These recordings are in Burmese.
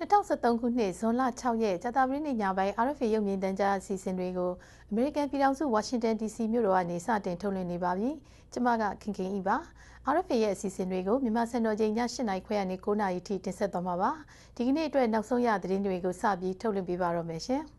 2013ခုနှစ်ဇွန်လ6ရက်ကြာသပတေးနေ့ညပိုင်း RFA ရုပ်မြင်သံကြားအစီအစဉ်တွေကိုအမေရိကန်ပြည်ထောင်စုဝါရှင်တန် DC မြို့တော်ကနေစတင်ထုတ်လွှင့်နေပါပြီ။ကျွန်မကခင်ခင်ဤပါ။ RFA ရဲ့အစီအစဉ်တွေကိုမြန်မာစံတော်ချိန်ည7:00နာရီခွဲကနေ9:00နာရီထိတင်ဆက်သွားမှာပါ။ဒီကနေ့အတွက်နောက်ဆုံးရသတင်းတွေကိုစပြီးထုတ်လွှင့်ပေးပါတော့မယ်ရှင်။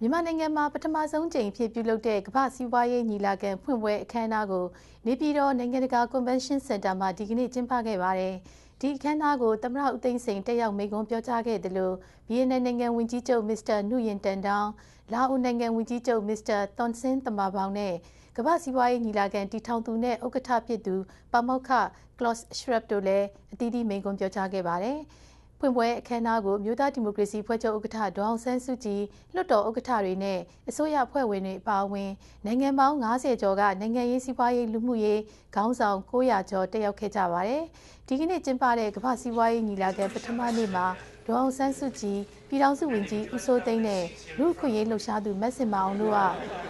မြန်မာနိုင်ငံမှာပထမဆုံးကြိမ်ဖြစ်ပြုလုပ်တဲ့ကမ္ဘာစီးပွားရေးညီလာခံဖွင့်ပွဲအခမ်းအနားကိုနေပြည်တော်နိုင်ငံတကာကွန်ဗင်းရှင်းစင်တာမှာဒီကနေ့ကျင်းပခဲ့ပါတယ်။ဒီအခမ်းအနားကိုသမ္မတဦးသိန်းစိန်တက်ရောက်မိန့်ခွန်းပြောကြားခဲ့တယ်လို့ဗီယက်နမ်နိုင်ငံဝန်ကြီးချုပ်မစ္စတာနုယင်တန်တောင်လာအိုနိုင်ငံဝန်ကြီးချုပ်မစ္စတာတွန်ဆင်းတမာပေါင်နဲ့ကမ္ဘာစီးပွားရေးညီလာခံတည်ထောင်သူနဲ့ဥက္ကဋ္ဌဖြစ်သူပါမောက္ခကလော့ရှရက်တို့လည်းအသီးသီးမိန့်ခွန်းပြောကြားခဲ့ပါတယ်။ ဖွင့်ပွဲအခမ်းအနားကိုမြို့သားဒီမိုကရေစီဖွဲ့ချုပ်ဥက္ကဋ္ဌဒေါအောင်ဆန်းစုကြည်လွှတ်တော်ဥက္ကဋ္ဌတွေနဲ့အစိုးရဖွဲ့ဝင်တွေအပါအဝင်နိုင်ငံပေါင်း90ကျော်ကနိုင်ငံရေးစီးပွားရေးလူမှုရေးခေါင်းဆောင်900ကျော်တက်ရောက်ခဲ့ကြပါတယ်။ဒီကနေ့ကျင်းပတဲ့ကမ္ဘာစီးပွားရေးညီလာခံပထမနေ့မှာဒေါအောင်ဆန်းစုကြည်ပြည်ထောင်စုဝန်ကြီးဦးစိုးသိန်းနဲ့လူ့အခွင့်အရေးလှုပ်ရှားသူမက်ဆင်မအောင်တို့က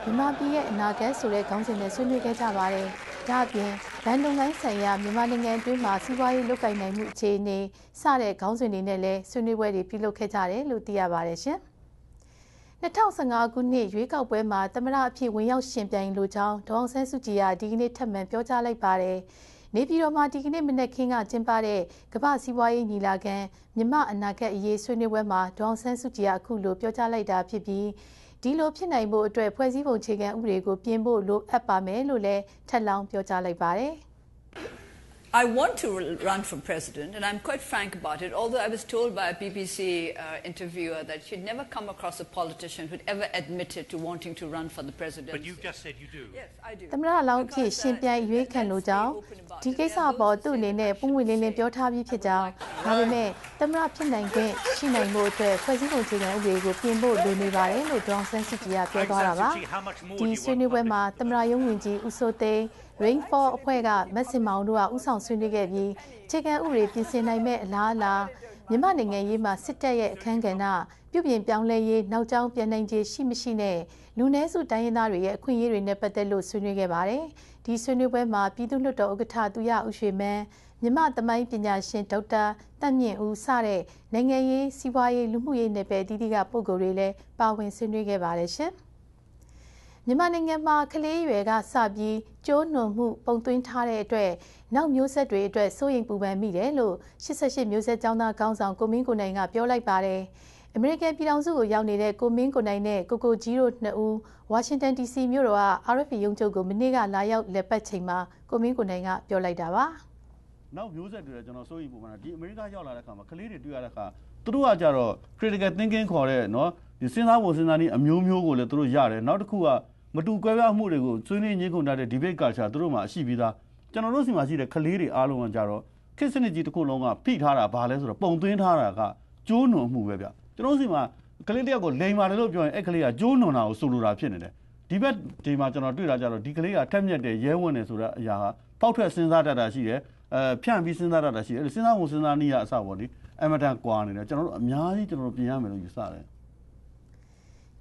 မြန်မာပြည်ရဲ့အနာဂတ်ဆိုတဲ့ခေါင်းစဉ်နဲ့ဆွေးနွေးခဲ့ကြပါတယ်။ ဒါအပြင်ဗန်လုံလိုင်းဆိုင်ရာမြန်မာနိုင်ငံအတွင်းမှာစီးပွားရေးလုပ်ကိုင်နိုင်မှုအခြေအနေစတဲ့ခေါင်းစဉ်တွေနဲ့လည်းဆွေးနွေးပွဲတွေပြုလုပ်ခဲ့ကြတယ်လို့သိရပါတယ်ရှင်။2015ခုနှစ်ရွေးကောက်ပွဲမှာသမရအဖြစ်ဝင်ရောက်ရှင်ပြိုင်လိုကြောင်းဒေါအောင်ဆန်းစုကြည်ကဒီကနေ့ထပ်မံပြောကြားလိုက်ပါတယ်။နေပြည်တော်မှာဒီကနေ့မနက်ခင်းကကျင်းပတဲ့ကမ္ဘာစီးပွားရေးညီလာခံမြမအနာဂတ်အရေးဆွေးနွေးပွဲမှာဒေါအောင်ဆန်းစုကြည်ကအခုလိုပြောကြားလိုက်တာဖြစ်ပြီး ဒီလိုဖြစ်နိုင်ဖို့အတွက်ဖွဲ့စည်းပုံအခြေခံဥပဒေကိုပြင်ဖို့လိုအပ်ပါမယ်လို့လည်းထပ်လောင်းပြောကြားလိုက်ပါတယ်။ I want to run for president, and I'm quite frank about it. Although I was told by a BBC uh, interviewer that she'd never come across a politician who'd ever admitted to wanting to run for the presidency. But you just said you do. Yes, I do. သမ္မတလောင်းဖြစ်ရှင်ပြိုင်ရွေးခံလို့ကြောင်းဒီကိစ္စပေါ်သူ့အနေနဲ့ပုံဝင်လင်းလင်းပြောထားပြီးဖြစ်ကြောင်းဒါပေမဲ့သမ္မတဖြစ်နိုင်ခွင့်ရှိနိုင်မှုအတွက်ဖွဲ့စည်းပုံအခြေခံဥပဒေကိုပြင်ဖို့လိုနေပါတယ်လို့ဒေါအောင်ဆန်းစုကြည်ကပြောသွားတာပါဒီဆွေးနွေးပွဲမှာသမ္မတရုံးဝင်ကြီးဦးစိုးသိန်း Rainfall အဖွဲ့ကမက်ဆင်မောင်တို့ကဥဆောင်ဆွေးနွေးခဲ့ပြီးအခြေခံဥပဒေပြင်ဆင်နိုင်မဲ့အလားအလာမြန်မာနိုင်ငံရေးမှာစစ်တပ်ရဲ့အခမ်းကဏ္ဍပြုပြင်ပြောင်းလဲရေးနောက်ကျောင်းပြန်နိုင်ခြေရှိမရှိနဲ့လူနည်းစုတိုင်းရင်းသားတွေရဲ့အခွင့်အရေးတွေနဲ့ပတ်သက်လို့ဆွေးနွေးခဲ့ပါတယ်။ဒီဆွေးနွေးပွဲမှာပြည်သူ့လွှတ်တော်ဥက္ကဋ္ဌသူရဦးရွှေမန်းမြမသမိုင်းပညာရှင်ဒေါက်တာတန့်မြင့်ဦးစတဲ့နိုင်ငံရေးစီးပွားရေးလူမှုရေးနယ်ပယ်တည်တည်ကပုဂ္ဂိုလ်တွေလည်းပါဝင်ဆွေးနွေးခဲ့ပါတယ်ရှင်။ မြန်မာနိုင်ငံမှာကလေးရွယ်ကစပြီးကျိုးနှုံမှုပုံသွင်းထားတဲ့အတွက်နောက်မျိုးဆက်တွေအတွက်စိုးရိမ်ပူပန်မိတယ်လို့88မျိုးဆက်ចောင်းသားခေါင်းဆောင်ကိုမင်းကိုနိုင်ကပြောလိုက်ပါတယ်။အမေရိကန်ပြည်ထောင်စုကိုရောက်နေတဲ့ကိုမင်းကိုနိုင်နဲ့ကိုကိုကြီးတို့နှစ်ဦးဝါရှင်တန် DC မြို့တော်က RFA ရုံးချုပ်ကိုမနေ့ကလာရောက်လက်ပတ်ချိန်မှာကိုမင်းကိုနိုင်ကပြောလိုက်တာပါ။နောက်မျိုးဆက်တွေလည်းကျွန်တော်စိုးရိမ်ပူပန်တာဒီအမေရိကရောက်လာတဲ့အခါမှာကလေးတွေတွေ့ရတဲ့အခါသူတို့ကကြတော့ critical thinking ခေါ်တဲ့နော်ဒီစဉ်းစားဖို့စဉ်းစားနည်းအမျိုးမျိုးကိုလည်းသူတို့ရတယ်နောက်တစ်ခုက မတူကွဲပြားမှုတွေကိုဆွေးနွေးညှိနှိုင်းထားတဲ့ debate culture သူတို့မှာရှိပြီးသားကျွန်တော်တို့စီမှာရှိတဲ့ကလေးတွေအားလုံးကကြတော့ခေတ်စနစ်ကြီးတစ်ခုလုံးကဖိထားတာဘာလဲဆိုတော့ပုံသွင်းထားတာကကျိုးနွန်မှုပဲဗျကျွန်တော်တို့စီမှာကလေးတယောက်ကိုလိန်ပါတယ်လို့ပြောရင်အဲ့ကလေးကကျိုးနွန်တာကိုဆိုလိုတာဖြစ်နေတယ်ဒီဘက်ဒီမှာကျွန်တော်တွေ့တာကြတော့ဒီကလေးကထက်မြက်တဲ့ရဲဝံ့တယ်ဆိုတဲ့အရာကပောက်ထွက်စဉ်းစားတတ်တာရှိတယ်အဲဖြန့်ပြီးစဉ်းစားတတ်တာရှိတယ်စဉ်းစားဖို့စဉ်းစားနည်းကအစပေါ့ဒီအမတန်ကွာနေတယ်ကျွန်တော်တို့အများကြီးကျွန်တော်တို့ပြင်ရမယ်လို့ယူဆတယ်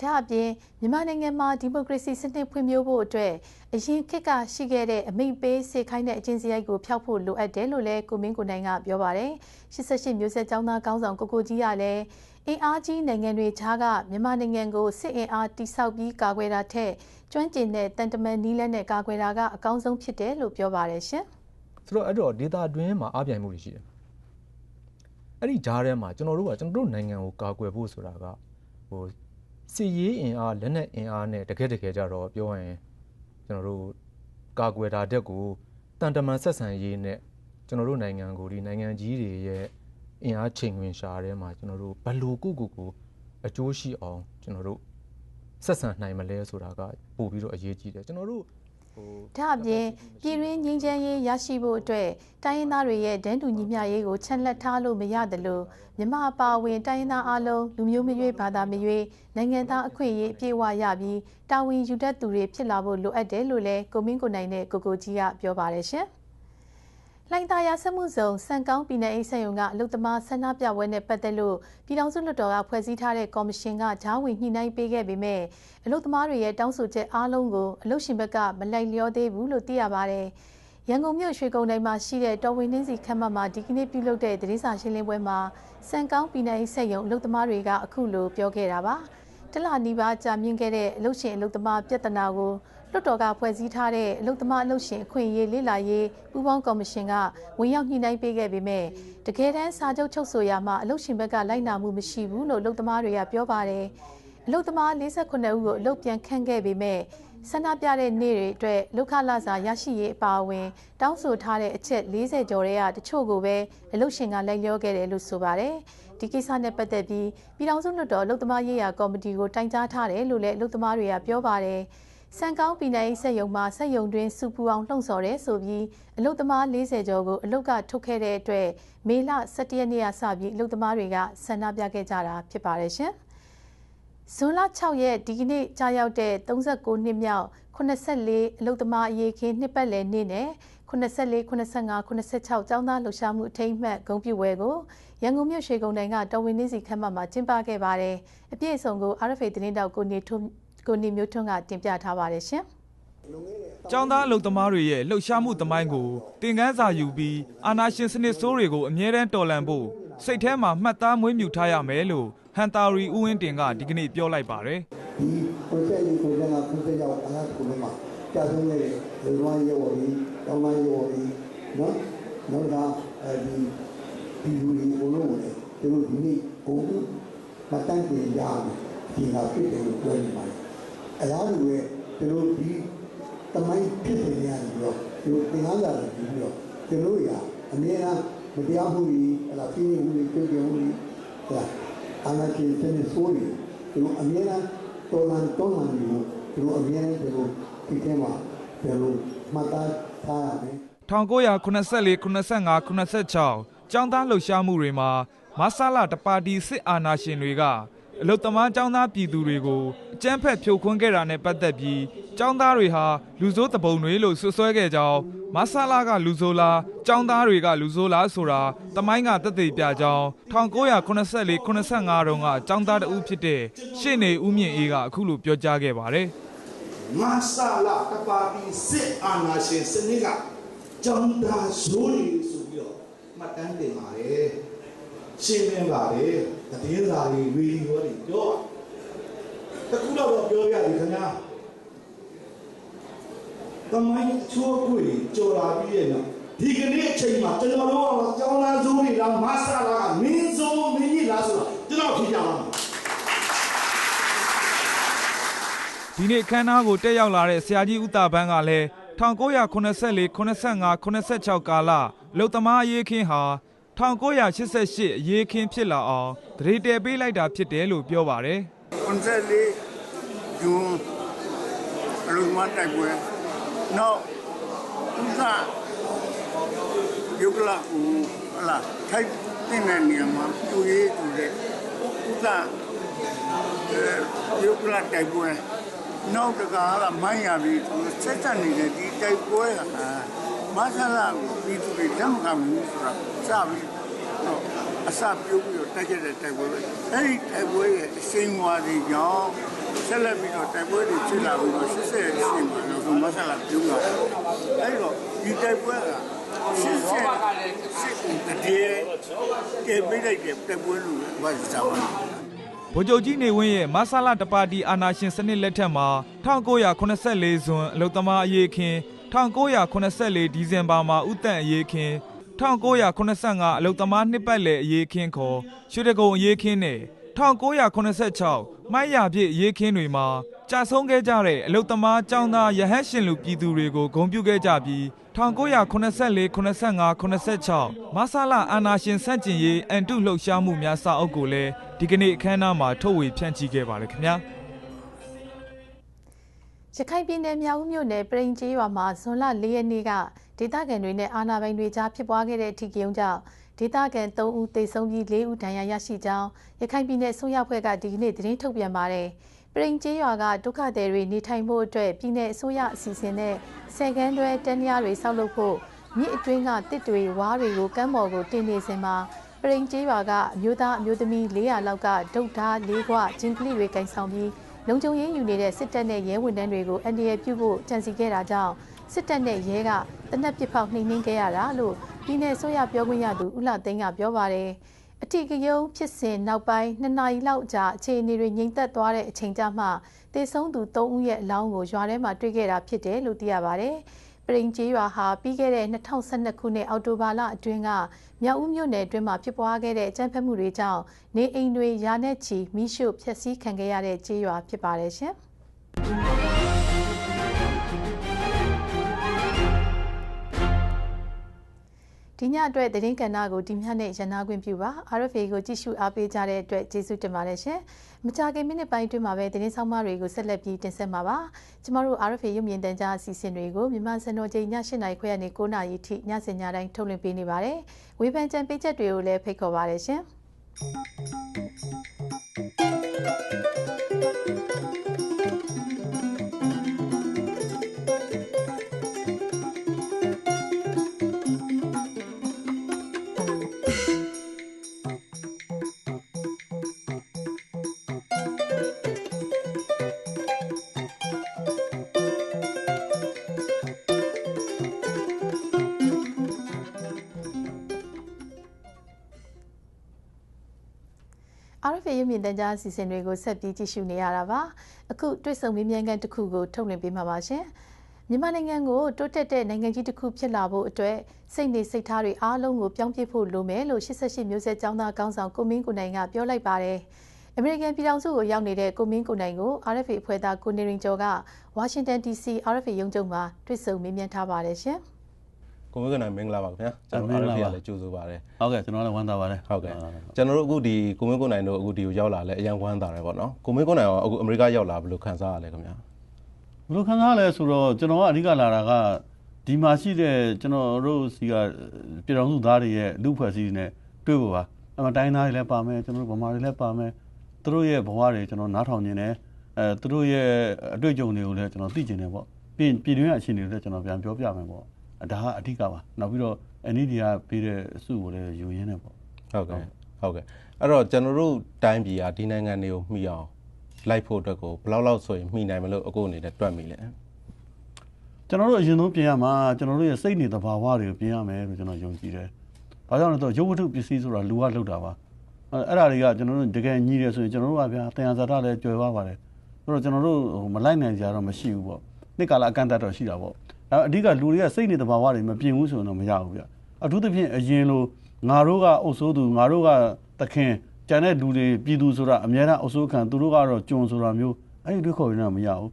ဒါအပြင်မြန်မာနိုင်ငံမှာဒီမိုကရေစီစနစ်ဖွံ့ဖြိုးဖို့အတွက်အရင်ခေတ်ကရှိခဲ့တဲ့အမိန့်ပေးစေခိုင်းတဲ့အကျဉ်းစရိုက်ကိုဖျောက်ဖို့လိုအပ်တယ်လို့လည်းကိုမင်းကိုနိုင်ကပြောပါတယ်။88မျိုးဆက်ចောင်းသားကောင်းဆောင်ကိုကိုကြီးကလည်းအင်အားကြီးနိုင်ငံတွေခြားကမြန်မာနိုင်ငံကိုစစ်အင်အားတိစောက်ပြီးကာကွယ်တာထက်ကျွမ်းကျင်တဲ့တန်တမန်နီးလက်နဲ့ကာကွယ်တာကအကောင်းဆုံးဖြစ်တယ်လို့ပြောပါတယ်ရှင်။ဆိုတော့အဲ့တော့ဒေတာတွင်းမှာအပြိုင်မှုတွေရှိတယ်။အဲ့ဒီဂျားထဲမှာကျွန်တော်တို့ကကျွန်တော်တို့နိုင်ငံကိုကာကွယ်ဖို့ဆိုတာကဟို စစ်ရေးအင်အားလက်နက်အင်အားနဲ့တကယ်တကယ်ကြတော့ပြောရင်ကျွန်တော်တို့ကာကွယ်တာတက်ကိုတန်တမန်ဆက်ဆံရေးနဲ့ကျွန်တော်တို့နိုင်ငံကိုဒီနိုင်ငံကြီးတွေရဲ့အင်အားချိန်ခွင်ရှာထဲမှာကျွန်တော်တို့ဘလို့ကုကုကိုအကျိုးရှိအောင်ကျွန်တော်တို့ဆက်ဆံနိုင်မလဲဆိုတာကပို့ပြီးတော့အရေးကြီးတယ်ကျွန်တော်တို့ ဒါအပြင်ပြည်တွင်းငြိမ်းချမ်းရေးရရှိဖို့အတွက်တိုင်းရင်းသားတွေရဲ့ဒန်းတူညီမျှရေးကိုချက်လက်ထားလို့မရတယ်လို့မြမအပါဝင်တိုင်းရင်းသားအလုံးလူမျိုးမရွေးဘာသာမရွေးနိုင်ငံသားအခွင့်အရေးအပြည့်အဝရပြီးတာဝန်ယူတတ်သူတွေဖြစ်လာဖို့လိုအပ်တယ်လို့လည်းကိုမင်းကိုနိုင်နဲ့ကိုကိုကြီးကပြောပါတယ်ရှင်။ဒ လိုင်သာယာစက်မှုဇုံစံကောင်းပြည်နယ်အိတ်ဆက်ယုံကအလုသမားဆန္ဒပြပွဲနဲ့ပတ်သက်လို့ပြည်ထောင်စုလွှတ်တော်ကဖွဲ့စည်းထားတဲ့ကော်မရှင်ကဂျားဝင်ညှိနှိုင်းပေးခဲ့ပေမဲ့အလုသမားတွေရဲ့တောင်းဆိုချက်အားလုံးကိုအလုရှင်ဘက်ကမလိုက်လျောသေးဘူးလို့သိရပါတယ်။ရန်ကုန်မြို့ရွှေကုန်းတိုင်းမှာရှိတဲ့တော်ဝင်နှင်းစီခမ်းမမှာဒီကနေ့ပြုလုပ်တဲ့သတင်းစာရှင်းလင်းပွဲမှာစံကောင်းပြည်နယ်အိတ်ဆက်ယုံအလုသမားတွေကအခုလိုပြောခဲ့တာပါ။တလနီးပါးကြာမြင့်ခဲ့တဲ့အလုရှင်အလုသမားပြဿနာကို လွှတ်တော်ကဖွဲ့စည်းထားတဲ့အလုသမားအလုရှင်အခွင့်အရေးလေ့လာရေးပူးပေါင်းကော်မရှင်ကဝင်ရောက်ညှိနှိုင်းပေးခဲ့ပေမဲ့တကယ်တမ်းစာချုပ်ချုပ်ဆိုရမှာအလုရှင်ဘက်ကလိုက်နာမှုမရှိဘူးလို့အလုသမားတွေကပြောပါတယ်အလုသမား48ဦးကိုအလုပြန်ခန့်ခဲ့ပေမဲ့ဆန္ဒပြတဲ့နေ့တွေအတွက်လောက်ခလာစာရရှိရေးအပါအဝင် တောင်းဆိုထားတဲ့အချက်40ကျော်တဲ့ကတချို့ကိုပဲအလုရှင်ကလိုက်လျောခဲ့တယ်လို့ဆိုပါတယ်ဒီကိစ္စနဲ့ပတ်သက်ပြီးပြည်ထောင်စုလွှတ်တော်အလုသမားရေးရာကော်မတီကိုတိုင်ကြားထားတယ်လို့လည်းအလုသမားတွေကပြောပါတယ်။ စံကောင်းပြည်နယ်ဆက်ယုံမှာဆက်ယုံတွင်စူပူအောင်လှုံ့ဆော်တယ်ဆိုပြီးအလုသမား40ကျော်ကိုအလုကထုတ်ခဲ့တဲ့အတွက်မေလ17ရက်နေ့ကစပြီးအလုသမားတွေကဆန္ဒပြခဲ့ကြတာဖြစ်ပါတယ်ရှင်။ဇွန်လ6ရက်ဒီကနေ့ကြာရောက်တဲ့39နှစ်မြောက်84အလုသမားအရေးခင်းနှစ်ပတ်လည်နေ့နဲ့84 85 86ကျောင်းသားလှူရှားမှုအထိမ်းအမှတ်ဂုဏ်ပြုပွဲကိုရန်ကုန်မြို့ရွှေကုန်းတိုင်းကတော်ဝင်နေစီခမ်းမမှာကျင်းပခဲ့ပါတယ်။အပြည့်အစုံကို RFA သတင်းတောက်ကိုနေထွန်း ကိုနေမျိုးထွန်းကတင်ပြထားပါတယ်ရှင်။ကျောင်းသားအလုပ်သမားတွေရဲ့လှုပ်ရှားမှုသမိုင်းကိုတင်ကန်းစာယူပြီးအာနာရှင်စနစ်ဆိုးတွေကိုအမြဲတမ်းတော်လှန်ဖို့စိတ်ထဲမှာမှတ်သားမွေးမြူထားရမယ်လို့ဟန်တာရီဦးဝင်းတင်ကဒီကနေ့ပြောလိုက်ပါတယ်။ဒီ project လေးကိုလည်းပုံစံရောက်အလားကိုလည်းမှာကြာဆုံးတဲ့လူဝိုင်းရော်ပြီးတောင်းပိုင်းရော်ပြီးနော်နောက်တော့အဲဒီဒီလူတွေကိုလုံးဝင်သူတို့ဒီနေ့ပုံမှတ်တမ်းပြင်ရမယ်ဒီဟာဖြစ်တယ်လို့ပြောနေပါတယ် အလားတူပဲသူတို့ဒီတမိုင်းဖြစ်နေရတယ်ပြီးတော့သူတို့သင်္ကန်းစာတွေပြီးတော့သူတို့ရာအမြဲတမ်းမတရားမှုတွေဟလာပြင်းမှုတွေပြုတ်ပြုံမှုတွေဟလာအနာကျင်တဲ့ဆိုးတွေသူတို့အမြဲတမ်းတော်လန်တော်လန်ပြီးတော့သူတို့အမြဲတမ်းသူတို့ဒီထဲမှာသူတို့မှတ်သားထားရမယ်1984 85 86ကျောင်းသားလှုပ်ရှားမှုတွေမှာမဆလာတပါတီစစ်အာဏာရှင်တွေက အလုတ်သမားចောင်းသားပြည်သူတွေကိုအကြမ်းဖက်ဖြိုခွင်းခဲ့တာနဲ့ပတ်သက်ပြီးចောင်းသားတွေဟာလူဆိုးတပုံတွေလို့ဆွဆွဲခဲ့ကြောင်းမဆလာကလူဆိုးလားចောင်းသားတွေကလူဆိုးလားဆိုတာတမိုင်းကတက်သေးပြကြောင်း1984 85တုန်းကចောင်းသားတဦးဖြစ်တဲ့ရှေ့နေဦးမြင့်အေးကအခုလိုပြောကြားခဲ့ပါတယ်မဆလာတပါတီစစ်အာဏာရှင်စနစ်ကចောင်းသားဇိုးတွေဆိုပြီးတော့မှတ်တမ်းတင်ပါတယ် ရှင်းလင်းပါတယ်သတင်းစာတွေရေဒီယိုတွေပြောတခုတော့ပြောရပြီခင်ဗျာတမိုင်းချိုးကွေကြော်လာပြီးရဲ့နော်ဒီကနေ့အချိန်မှာကျွန်တော်တို့ကကျောင်းသားစုတွေလားမဆာလားမင်းစုံမင်းကြီးလားဆိုတာကျွန်တော်ဖြေကြပါမယ်ဒီနေ့ခမ်းနားကိုတက်ရောက်လာတဲ့ဆရာကြီးဦးတာပန်းကလည်း1984 85 86ကာလလုံသမားအရေးခင်းဟာ 1988အရေးခင်းဖြစ်လာအောင်တရေတဲပေးလိုက်တာဖြစ်တယ်လို့ပြောပါတယ်94ဂျွန်အလုံးမတိုက်ပွဲနောက်ဥစားယုကလာကိုဟလာထိုက်တဲ့နေရာမှာသူရေးသူတဲ့ဥစားယုကလာတိုက်ပွဲနောက်တကားကမိုင်းရပြီးဆက်ဆက်နေတဲ့ဒီတိုက်ပွဲဟာ မဆလာပြည်သူတွေလက်မခံဘူးဆိုတာစပြီးတော့အစပြုတ်ပြီးတော့တိုက်ခဲ့တဲ့တိုက်ပွဲပဲအဲ့ဒီတိုက်ပွဲရဲ့အရှိန်အဝါတွေကြောင့်ဆက်လက်ပြီးတော့တိုက်ပွဲတွေဖြစ်လာပြီးတော့80ရဲ့အရှိန်မှာတော့မဆလာပြုတ်လာအဲ့တော့ဒီတိုက်ပွဲကစစ်စစ်စစ်ကိုတည်းကပြေးလိုက်တဲ့တိုက်ပွဲလို့ဘာသာစားပါဗိုလ်ချုပ်ကြီးနေဝင်းရဲ့မဆလာတပါတီအာဏာရှင်စနစ်လက်ထက်မှာ1984ဇွန်အလုသမားအရေးခင်း 1984ဒီဇင်ဘာမှာဥတန့်အရေးခင်း1985အလုသမားနှစ်ပတ်လည်အရေးခင်းခေါ်ရွှေတကုံအရေးခင်းနဲ့1986မိုက်ရပြည့်အရေးခင်းတွေမှာကြာဆုံးခဲ့ကြတဲ့အလုသမားចောင်းသားရဟတ်ရှင်လူပြည်သူတွေကိုဂုဏ်ပြုခဲ့ကြပြီး1984 85 86မဆလာအာနာရှင်စန့်ကျင်ရေးအန်တုလှုပ်ရှားမှုများစာအုပ်ကိုလည်းဒီကနေ့အခမ်းအနားမှာထုတ်ဝေဖြန့်ချိခဲ့ပါတယ်ခင်ဗျာ ရခိုင်ပြည်နယ်မြောက်ဦးမြို့နယ်ပြည်ကျေးရွာမှာဇွန်လ၄ရက်နေ့ကဒေသခံတွေနဲ့အာဏာပိုင်တွေကြားဖြစ်ပွားခဲ့တဲ့အထီးကယုံကြောင့်ဒေသခံ3ဦးသေဆုံးပြီး4ဦးဒဏ်ရာရရှိကြောင်းရခိုင်ပြည်နယ်ဆိုရဖွဲ့ကဒီကနေ့သတင်းထုတ်ပြန်ပါတယ်။ပြည်ကျေးရွာကဒုက္ခသည်တွေနေထိုင်ဖို့အတွက်ပြည်내အစိုးရအစီအစဉ်နဲ့ဆယ်ကန်းတွဲတန်းရတွေဆောက်လုပ်ဖို့မမြစ်အတွင်းကတစ်တွေဝါးတွေကိုကမ်းပေါ်ကိုတင်နေစဉ်မှာပရိန်ကျေးရွာကအမျိုးသားအမျိုးသမီး400လောက်ကဒုတ်ဓာလေးခွဂျင်ကလီတွေကင်ဆောင်ပြီး လုံခြုံရေးယူနေတဲ့စစ်တပ်နဲ့ရဲဝန်ထမ်းတွေကိုအန်ဒီရပြုဖို့ကြံစီခဲ့တာကြောင့်စစ်တပ်နဲ့ရဲကတနက်ပစ်ဖောက်နှိမ်နှင်းခဲ့ရတာလို့ပြည်내ဆိုရပြောခွင့်ရသူဦးလာသိန်းကပြောပါတယ်အထီကယုံဖြစ်စဉ်နောက်ပိုင်းနှစ်နာရီလောက်ကြာအခြေအနေတွေငြိမ်သက်သွားတဲ့အချိန်ကြမှတေဆုံးသူ3ဦးရဲ့အလောင်းကိုရွာထဲမှာတွေ့ခဲ့တာဖြစ်တယ်လို့သိရပါတယ်။ ပရိန်ကျေးရွာဟာပြီးခဲ့တဲ့2012ခုနှစ်အောက်တိုဘာလအတွင်းကမြောက်ဦးမြို့နယ်အတွင်းမှာဖြစ်ပွားခဲ့တဲ့အကြမ်းဖက်မှုတွေကြောင့်နေအိမ်တွေရာနဲ့ချီမိရှုဖျက်ဆီးခံခဲ့ရတဲ့ကျေးရွာဖြစ်ပါတယ်ရှင်။ဒီညအတွက်သတင်းကဏ္ဍကိုဒီမြနဲ့ရန်နာခွင့်ပြုပါ RFA ကိုကြည့်ရှုအားပေးကြတဲ့အတွက်ကျေးဇူးတင်ပါတယ်ရှင်။ မကြာခင်မိနစ်ပိုင်းအတွင်းမှာပဲသတင်းဆောင်မတွေကိုဆက်လက်ပြီးတင်ဆက်မှာပါ။ကျမတို့ RFA ရုပ်မြင်သံကြားအစီအစဉ်တွေကိုမြန်မာစံတော်ချိန်ည8:00နာရီခွဲကနေ9:00နာရီထိညစင်ညတိုင်းထုတ်လွှင့်ပေးနေပါတယ်။ဝေဖန်ကြံပေးချက်တွေကိုလည်းဖိတ်ခေါ်ပါရရှင်။ ရုပ်မြင်သံကြားအစီအစဉ်တွေကိုဆက်ပြီးကြည့်ရှုနေရတာပါအခုတွေ့ဆုံမေးမြန်းခန်းတစ်ခုကိုထုတ်လွှင့်ပေးမှာပါရှင်မြန်မာနိုင်ငံကိုတိုးတက်တဲ့နိုင်ငံကြီးတစ်ခုဖြစ်လာဖို့အတွက်စိတ်နေစိတ်ထားတွေအားလုံးကိုပြောင်းပြဖို့လိုမယ်လို့88မျိုးဆက်ចောင်းသားကောင်းဆောင်ကိုမင်းကိုနိုင်ကပြောလိုက်ပါတယ်အမေရိကန်ပြည်ထောင်စုကိုရောက်နေတဲ့ကိုမင်းကိုနိုင်ကို RFA အဖွဲ့သားကိုနေရင်ကျော်ကဝါရှင်တန် DC RFA ရုံးချုပ်မှာတွေ့ဆုံမေးမြန်းထားပါတယ်ရှင်။ ကိုမကနိုင်မင်္ဂလာပါခင်ဗျာကျွန်တော်အားရလည်းကြိုဆိုပါရစေဟုတ်ကဲ့ကျွန်တော်လည်းဝမ်းသာပါတယ်ဟုတ်ကဲ့ကျွန်တော်တို့အခုဒီကိုမင်းကိုနိုင်တို့အခုဒီကိုရောက်လာလဲအရန်ဝမ်းသာတယ်ပေါ့နော်ကိုမင်းကိုနိုင်ရောအခုအမေရိကရောက်လာဘယ်လိုခံစားရလဲခင်ဗျာဘယ်လိုခံစားရလဲဆိုတော့ကျွန်တော်ကအဓိကလာတာကဒီမှာရှိတဲ့ကျွန်တော်တို့စီကပြည်တော်စုသားတွေရဲ့လူဖွဲ့စည်းနဲ့တွေ့ဖို့ပါအမတိုင်းသားတွေလည်းပါမယ်ကျွန်တော်တို့ဗမာတွေလည်းပါမယ်သူတို့ရဲ့ဘဝတွေကျွန်တော်နားထောင်နေတယ်အဲသူတို့ရဲ့အတွေ့အကြုံတွေကိုလည်းကျွန်တော်သိကျင်တယ်ပေါ့ပြီးပြည်တွင်းအခြေအနေတွေလည်းကျွန်တော်ပြန်ပြောပြမယ်ပေါ့ ဒါကအဓိကပါနောက်ပြီးတော့ NDD ကပေးတဲ့အစုကိုလည်းယူရင်းနေပေါ့ဟုတ်ကဲ့ဟုတ်ကဲ့အဲ့တော့ကျွန်တော်တို့တိုင်းပြည်ကဒီနိုင်ငံတွေကိုမှီအောင်လိုက်ဖို့အတွက်ကိုဘယ်လောက်လောက်ဆိုရင်မှီနိုင်မလို့အခုအနေနဲ့တွက်မိလဲကျွန်တော်တို့အရင်ဆုံးပြင်ရမှာကျွန်တော်တို့ရဲ့စိတ်နေသဘာဝတွေကိုပြင်ရမယ်လို့ကျွန်တော်ယုံကြည်တယ်။ဘာကြောင့်လဲဆိုတော့ရုပ်ဝတ္ထုပစ္စည်းဆိုတာလူကလှုပ်တာပါ။အဲအဲ့ဒါတွေကကျွန်တော်တို့တကယ်ညီးတယ်ဆိုရင်ကျွန်တော်တို့ကဗျာတရားဇာတာလည်းကြွယ်ဝပါတယ်။ဆိုတော့ကျွန်တော်တို့မလိုက်နိုင်ကြတော့မရှိဘူးပေါ့။နှစ်ကာလအကန့်အသတ်တော့ရှိတာပေါ့။ အဲအဓိကလူတွေကစိတ်နေသဘာဝတွေမပြင်ဘူးဆိုရင်တော့မရဘူးဗျ။အထူးသဖြင့်အရင်လိုငါတို့ကအုပ်စိုးသူငါတို့ကသခင်ကျန်တဲ့လူတွေပြည်သူဆိုတာအများအားအုပ်စိုးခံသူတို့ကတော့ကျွန်ဆိုတာမျိုးအဲ့ဒီတွေခေါ်ရင်တော့မရဘူး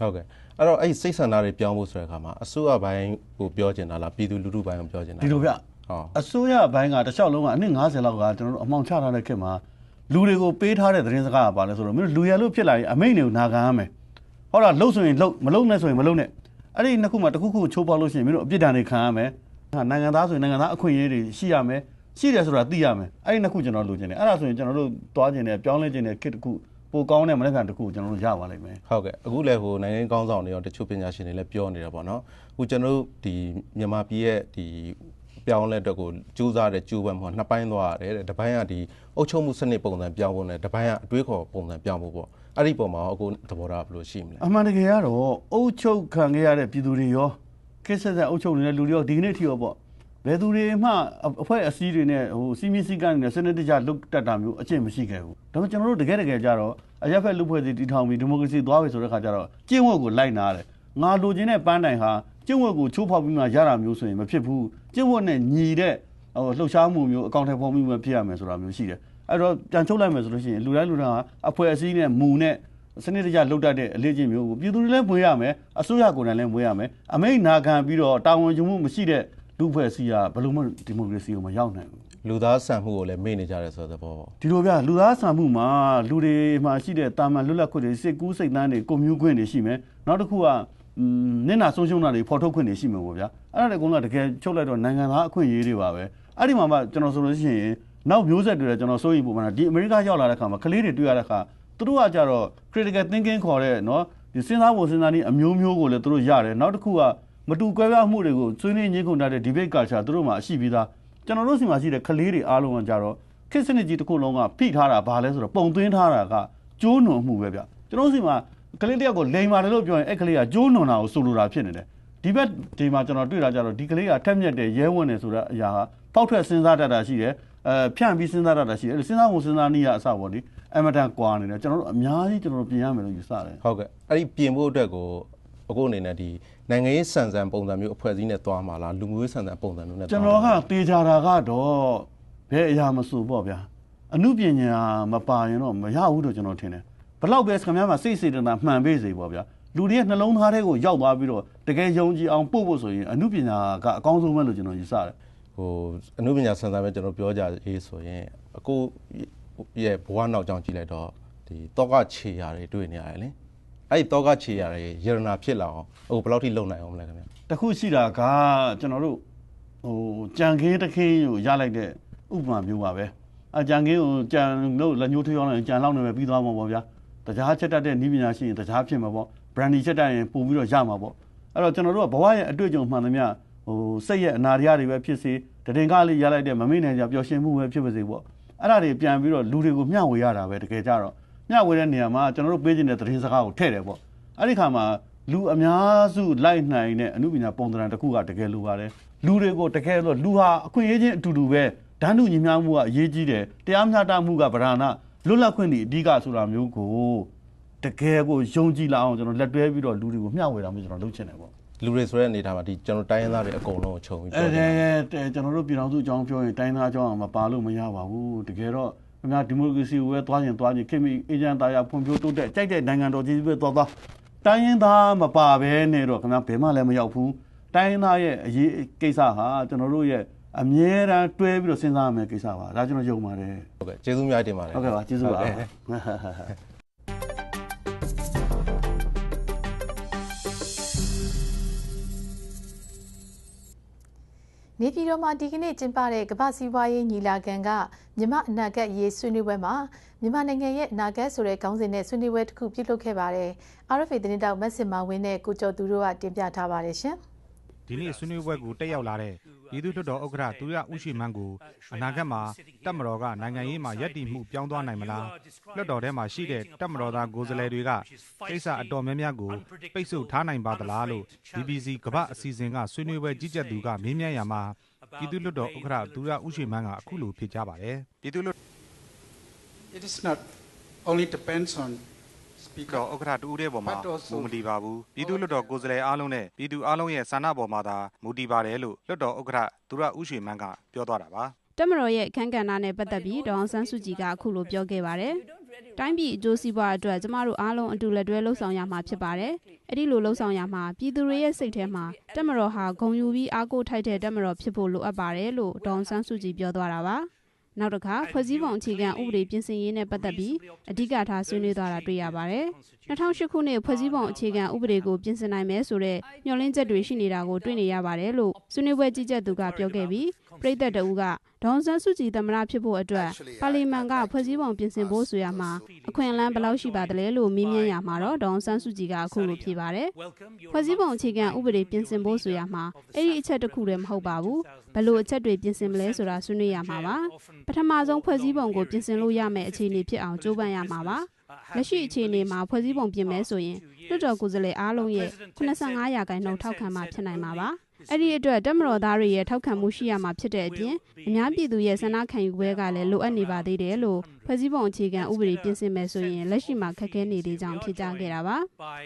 ဟုတ်ကဲ့အဲ့တော့အဲ့ဒီစိတ်ဆန္ဒတွေပြောင်းဖို့ဆိုတဲ့အခါမှာအစိုးရဘိုင်းကိုပြောချင်တာလားပြည်သူလူထုဘိုင်းကိုပြောချင်တာဒီလိုဗျဟုတ်အစိုးရဘိုင်းကတစ်လျှောက်လုံးကအနည်း90လောက်ကကျွန်တော်တို့အမှောင်ချထားတဲ့ခေတ်မှာလူတွေကိုပေးထားတဲ့သတင်းစကားကပါလဲဆိုတော့မင်းတို့လူရလို့ဖြစ်လာရင်အမိန့်တွေကိုနာခံရမယ်ဟုတ်လားလှုပ်ဆိုရင်လှုပ်မလှုပ်နဲ့ဆိုရင်မလှုပ်နဲ့ အဲ့ဒီနှစ်ခုမှတစ်ခုခုချိုးပေါက်လို့ရှိရင်မင်းတို့အပြစ်ဒဏ်တွေခံရမယ်ဟာနိုင်ငံသားဆိုရင်နိုင်ငံသားအခွင့်အရေးတွေရှိရမယ်ရှိတယ်ဆိုတာသိရမယ်အဲ့ဒီနှစ်ခုကျွန်တော်လိုချင်တယ်အဲ့ဒါဆိုရင်ကျွန်တော်တို့တွားချင်တယ်ပြောင်းလဲချင်တယ်ခေတ်တစ်ခုပိုကောင်းတဲ့မနက်ဖြန်တစ်ခုကျွန်တော်တို့ရပါလိမ့်မယ်ဟုတ်ကဲ့အခုလည်းဟိုနိုင်ငံရေးကောင်းဆောင်တွေရောတချို့ပညာရှင်တွေလည်းပြောနေတယ်ပေါ့နော်အခုကျွန်တော်တို့ဒီမြန်မာပြည်ရဲ့ဒီပြောင်းလဲအတွက်ကိုစူးစမ်းတဲ့ကျိုးပမ်းမှုကနှစ်ပိုင်းသွားရတယ်တဲ့တစ်ပိုင်းကဒီအုပ်ချုပ်မှုစနစ်ပုံစံပြောင်းဖို့နဲ့တစ်ပိုင်းကအတွေးခေါ်ပုံစံပြောင်းဖို့ပေါ့ အဲ့ဒီပုံမှာအခုသဘောထားဘယ်လိုရှိမလဲအမှန်တကယ်ကတော့အုပ်ချုပ်ခံခဲ့ရတဲ့ပြည်သူတွေရောကိစ္စဆက်အုပ်ချုပ်နေတဲ့လူတွေရောဒီကနေ့ထိရောပေါ့ဘယ်သူတွေမှအဖွဲ့အစည်းတွေနဲ့ဟိုစီမီစီကန်တွေနဲ့စနစ်တကျလုတ်တက်တာမျိုးအကျင့်မရှိခဲ့ဘူးဒါပေမဲ့ကျွန်တော်တို့တကယ်တကယ်ကြတော့အရက်ဖက်လူဖွဲ့စီတီထောင်ပြီးဒီမိုကရေစီသွားပြီဆိုတဲ့ခါကျတော့ကျင့်ဝတ်ကိုလိုက်နာတယ်ငါလိုချင်တဲ့ပန်းတိုင်ဟာကျင့်ဝတ်ကိုချိုးဖောက်ပြီးမှရတာမျိုးဆိုရင်မဖြစ်ဘူးကျင့်ဝတ်နဲ့ညီတဲ့ဟိုလှုပ်ရှားမှုမျိုးအကောင့်ထဲပေါ်မှုမျိုးဖြစ်ရမယ်ဆိုတာမျိုးရှိတယ် အဲ့တော့ပြန်ချုပ်လိုက်မယ်ဆိုလို့ရှိရင်လူတိုင်းလူတိုင်းဟာအဖွဲ့အစည်းနဲ့မူနဲ့စနစ်တကျလှုပ်တတ်တဲ့အလေးချင်းမျိုးကိုပြည်သူတွေလည်းမွေးရမယ်အစိုးရကိုယ်တိုင်လည်းမွေးရမယ်အမိန့်နာခံပြီးတော့တာဝန်ယူမှုမရှိတဲ့လူဖွဲ့စည်းကဘယ်လိုမှဒီမိုကရေစီကိုမရောက်နိုင်ဘူးလူသားဆန်မှုကိုလည်းမေ့နေကြတယ်ဆိုတဲ့သဘောပေါ့ဒီလိုဗျလူသားဆန်မှုမှာလူတွေမှာရှိတဲ့တာမန်လွတ်လပ်ခွင့်တွေစိတ်ကူးစိတ်တန်းတွေကွန်မြူခွင့်တွေရှိမယ်နောက်တစ်ခုကနင့်နာဆုံးရှုံးတာတွေဖော်ထုတ်ခွင့်တွေရှိမှာပေါ့ဗျာအဲ့ဒါတွေကတော့တကယ်ချုပ်လိုက်တော့နိုင်ငံသားအခွင့်အရေးတွေပါပဲအဲ့ဒီမှာမှကျွန်တော်ဆိုလို့ရှိရင် နောက်မျိုးဆက်တွေလည်းကျွန်တော်စိုးရိမ်ပူပန်တာဒီအမေရိကရောက်လာတဲ့အခါမှာကလေးတွေတွေ့ရတဲ့အခါသူတို့ကကြတော့ critical thinking ခေါ်တဲ့နော်ဒီစဉ်းစားဖို့စဉ်းစားနည်းအမျိုးမျိုးကိုလည်းသူတို့ရတယ်နောက်တစ်ခုကမတူကွဲပြားမှုတွေကိုဆွေးနွေးညှိနှိုင်းတဲ့ debate culture သူတို့မှာရှိပြီးသားကျွန်တော်တို့စီမှာရှိတဲ့ကလေးတွေအားလုံးကကြတော့ခေတ်စနစ်ကြီးတစ်ခုလုံးကဖိထားတာဘာလဲဆိုတော့ပုံသွင်းထားတာကကျိုးနွံမှုပဲဗျကျွန်တော်တို့စီမှာကလေးတယောက်ကိုလိန်ပါတယ်လို့ပြောရင်အဲ့ကလေးကကျိုးနွံတာကိုဆိုလိုတာဖြစ်နေတယ်ဒီဘက်ဒီမှာကျွန်တော်တွေ့တာကြတော့ဒီကလေးကထက်မြက်တယ်ရဲဝင်တယ်ဆိုတဲ့အရာဟာပေါက်ထွက်စဉ်းစားတတ်တာရှိတယ် အဲဖြန့်ပြီးစဉ်းစားတတ်တာရှိတယ်အဲ့စဉ်းစားဖို့စဉ်းစားနည်းကအစပေါ့ဒီအမတန်ကွာနေတယ်ကျွန်တော်တို့အများကြီးကျွန်တော်တို့ပြင်ရမယ်လို့ယူဆတယ်ဟုတ်ကဲ့အဲ့ဒီပြင်ဖို့အတွက်ကိုအခုအနေနဲ့ဒီနိုင်ငံရေးစံစံပုံစံမျိုးအဖွဲ့အစည်းနဲ့တွားမှာလားလူမျိုးရေးစံစံပုံစံမျိုးနဲ့ကျွန်တော်ကတေချာတာကတော့ဘယ်အရာမဆိုပေါ့ဗျာအမှုပညာမပါရင်တော့မရဘူးလို့ကျွန်တော်ထင်တယ်ဘလောက်ပဲခင်ဗျားမှာစိတ်စေတနာမှန်ပေးစေပေါ့ဗျာလူတွေရဲ့နှလုံးသားထဲကိုရောက်သွားပြီးတော့တကယ်ယုံကြည်အောင်ပို့ဖို့ဆိုရင်အမှုပညာကအကောင်းဆုံးပဲလို့ကျွန်တော်ယူဆတယ် ဟိုအနုပညာစံစံပဲကျွန်တော်ပြောကြရေးဆိုရင်အခုရဲ့ဘဝနောက်ကြောင်းကြည့်လိုက်တော့ဒီတောကခြေရာတွေတွေ့နေရတယ်လေအဲ့ဒီတောကခြေရာတွေယရနာဖြစ်လာအောင်ဟိုဘယ်လောက်ထိလုံနိုင်အောင်မလဲခင်ဗျာတခုရှိတာကကျွန်တော်တို့ဟိုကြံခင်းတစ်ခင်းကိုရလိုက်တဲ့ဥပမာမျိုးပါပဲအကြံခင်းကိုကြံလို့လက်ညှိုးထွေးအောင်လည်းကြံလောက်နေပဲပြီးသွားမှာပေါ့ဗျာတကြားချက်တတ်တဲ့နီးပညာရှိရင်တကြားဖြစ်မှာပေါ့ brandy ချက်တတ်ရင်ပို့ပြီးတော့ရမှာပေါ့အဲ့တော့ကျွန်တော်တို့ကဘဝရဲ့အတွေ့အကြုံမှန်သမျှ ဟိုစိတ်ရဲ့အနာတရားတွေပဲဖြစ်စေတည်ငါလေးရလိုက်တဲ့မမေ့နိုင်ကြပျော်ရွှင်မှုပဲဖြစ်ပါစေပေါ့အဲ့ဒါတွေပြန်ပြီးတော့လူတွေကိုမျှဝေရတာပဲတကယ်ကြတော့မျှဝေတဲ့နေရာမှာကျွန်တော်တို့ပေးခြင်းတဲ့သတင်းစကားကိုထည့်တယ်ပေါ့အဲ့ဒီခါမှာလူအများစုလိုက်နိုင်တဲ့အမှုပညာပုံသဏ္ဍာန်တစ်ခုကတကယ်လိုပါတယ်လူတွေကိုတကယ်လို့လူဟာအခွင့်အရေးချင်းအတူတူပဲဓာတ်တူညီမျှမှုကအရေးကြီးတယ်တရားမျှတမှုကဗราဏလွတ်လပ်ခွင့်တွေအဓိကဆိုတာမျိုးကိုတကယ်ကိုယုံကြည်လာအောင်ကျွန်တော်လက်တွဲပြီးတော့လူတွေကိုမျှဝေတာမျိုးကျွန်တော်လုပ်ချင်တယ်ပေါ့ လူတွေဆိုတဲ့အနေထားမှာဒီကျွန်တော်တိုင်းရင်းသားတွေအကုန်လုံးကိုခြုံပြီးအဲပြောနေတယ်အဲကျွန်တော်တို့ပြည်တော်စုအကြောင်းပြောရင်တိုင်းသားအကြောင်းကမပါလို့မရပါဘူးတကယ်တော့ခင်ဗျာဒီမိုကရေစီကိုပဲသွားရင်သွားရင်ခင်မီအေဂျင့်သားရဖွံ့ဖြိုးတိုးတက်ကြိုက်တဲ့နိုင်ငံတော်ကြီးပဲသွားသွားတိုင်းရင်းသားမပါဘဲနဲ့တော့ခင်ဗျာဘယ်မှလည်းမရောက်ဘူးတိုင်းရင်းသားရဲ့အရေးကိစ္စဟာကျွန်တော်တို့ရဲ့အမြဲတမ်းတွဲပြီးတော့စဉ်းစားရမယ့်ကိစ္စပါဒါကျွန်တော်ယုံပါတယ်ဟုတ်ကဲ့ကျေးဇူးများတင်ပါတယ်ဟုတ်ကဲ့ပါကျေးဇူးပါ နေပြည်တော်မှာဒီကနေ့ကျင်းပတဲ့ကမ္ဘာစီးပွားရေးညီလာခံကမြမအနာဂတ်ရေးဆွေးနွေးပွဲမှာမြန်မာနိုင်ငံရဲ့အနာဂတ်ဆိုတဲ့ခေါင်းစဉ်နဲ့ဆွေးနွေးပွဲတစ်ခုပြုလုပ်ခဲ့ပါတယ်။ RFA သတင်းတောက်မက်ဆင်မာဝင်းနဲ့ကိုကျော်သူတို့ကတင်ပြထားပါတယ်ရှင်။ ဒီနေ့ဆွေးနွေးပွဲကိုတက်ရောက်လာတဲ့ပြည်သူ့လွှတ်တော်ဥက္ကဋ္ဌသူရဦးရှိမန်းကိုအနာဂတ်မှာတက်မတော်ကနိုင်ငံရေးမှာရည်တည်မှုပြောင်းသွားနိုင်မလားလွှတ်တော်ထဲမှာရှိတဲ့တက်မတော်သားကိုယ်စားလှယ်တွေကကိစ္စအတော်များများကိုပိတ်ဆို့ထားနိုင်ပါသလားလို့ BBC ကမ္ဘာအစီအစဉ်ကဆွေးနွေးပွဲကြီးကြပ်သူကမေးမြန်းရမှာပြည်သူ့လွှတ်တော်ဥက္ကဋ္ဌသူရဦးရှိမန်းကအခုလိုဖြေကြားပါတယ်ပြည်သူ့လွှတ် It is not only depends on တော် speaker ဥက္ကဋ္ဌတူဦးတဲ့ပေါ်မှာ But also- မူမတည်ပါဘူးပြည်သူ့လွှတ်တော်ကိုယ်စားလှယ်အားလုံးနဲ့ပြည်သူအားလုံးရဲ့ဆန္ဒပေါ်မှာသာမူတည်ပါတယ်လို့လွှတ်တော်ဥက္ကဋ္ဌသူရဦးရွှေမန်းကပြောသွားတာပါတက်မတော်ရဲ့အခန်းကဏ္ဍနဲ့ပတ်သက်ပြီးဒေါအောင်ဆန်းစုကြည်ကအခုလိုပြောခဲ့ပါတယ်။တိုင်းပြည်အကျိုးစီးပွားအတွက်ကျမတို့အားလုံးအတူလက်တွဲလှုပ်ဆောင်ရမှာဖြစ်ပါတယ်။အဲ့ဒီလိုလှုပ်ဆောင်ရမှာပြည်သူတွေရဲ့စိတ်ထဲမှာတက်မတော်ဟာဂုံယူပြီးအားကိုးထိုက်တဲ့တက်မတော်ဖြစ်ဖို့လိုအပ်ပါတယ်လို့ဒေါအောင်ဆန်းစုကြည်ပြောသွားတာပါ။ နောက်တစ်ခါဖွဲ့စည်းပုံအခြေခံဥပဒေပြင်ဆင်ရေးနဲ့ပတ်သက်ပြီးအဓိကထားဆွေးနွေးသွားတာတွေ့ရပါတယ်။2008ခုနှစ်ဖွဲ့စည်းပုံအခြေခံဥပဒေကိုပြင်ဆင်နိုင်မယ်ဆိုတဲ့မျှော်လင့်ချက်တွေရှိနေတာကိုတွေ့နေရပါတယ်လို့ဆွေးနွေးပွဲကြီးကြပ်သူကပြောခဲ့ပြီးပြည်သက်တအူးကဒေါအောင်ဆန်းစုကြည်သမ္မတဖြစ်ဖို့အတွက်ပါလီမန်ကဖွဲ့စည်းပုံပြင်ဆင်ဖို့ဆိုရမှာအခွင့်အလမ်းဘယ်လောက်ရှိပါသလဲလို့မေးမြန်းရမှာတော့ဒေါအောင်ဆန်းစုကြည်ကအခုလိုဖြေပါတယ်ဖွဲ့စည်းပုံအခြေခံဥပဒေပြင်ဆင်ဖို့ဆိုရမှာအဲ့ဒီအချက်တစ်ခုတည်းမဟုတ်ပါဘူးဘယ်လိုအချက်တွေပြင်ဆင်မလဲဆိုတာဆွေးနွေးရမှာပါပထမဆုံးဖွဲ့စည်းပုံကိုပြင်ဆင်လို့ရမယ့်အခြေအနေဖြစ်အောင်ကြိုးပမ်းရမှာပါ လက်ရှိအခြေအနေမှာဖွဲ့စည်းပုံပြင်မယ်ဆိုရင်လွှတ်တော်ကိုယ်စားလှယ်အားလုံးရဲ့85ရာခိုင်နှုန်းထောက်ခံမှဖြစ်နိုင်မှာပါအဲ့ဒီအတွက်တက်မတော်သားတွေရဲ့ထောက်ခံမှုရှိရမှာဖြစ်တဲ့အပြင်အများပြည်သူရဲ့ဆန္ဒခံယူပွဲကလည်းလိုအပ်နေပါသေးတယ်လို့ဖွဲ့စည်းပုံအခြေခံဥပဒေပြင်ဆင်မယ်ဆိုရင်လက်ရှိမှာခက်ခဲနေသေးကြောင်းဖြေကြားခဲ့တာပါ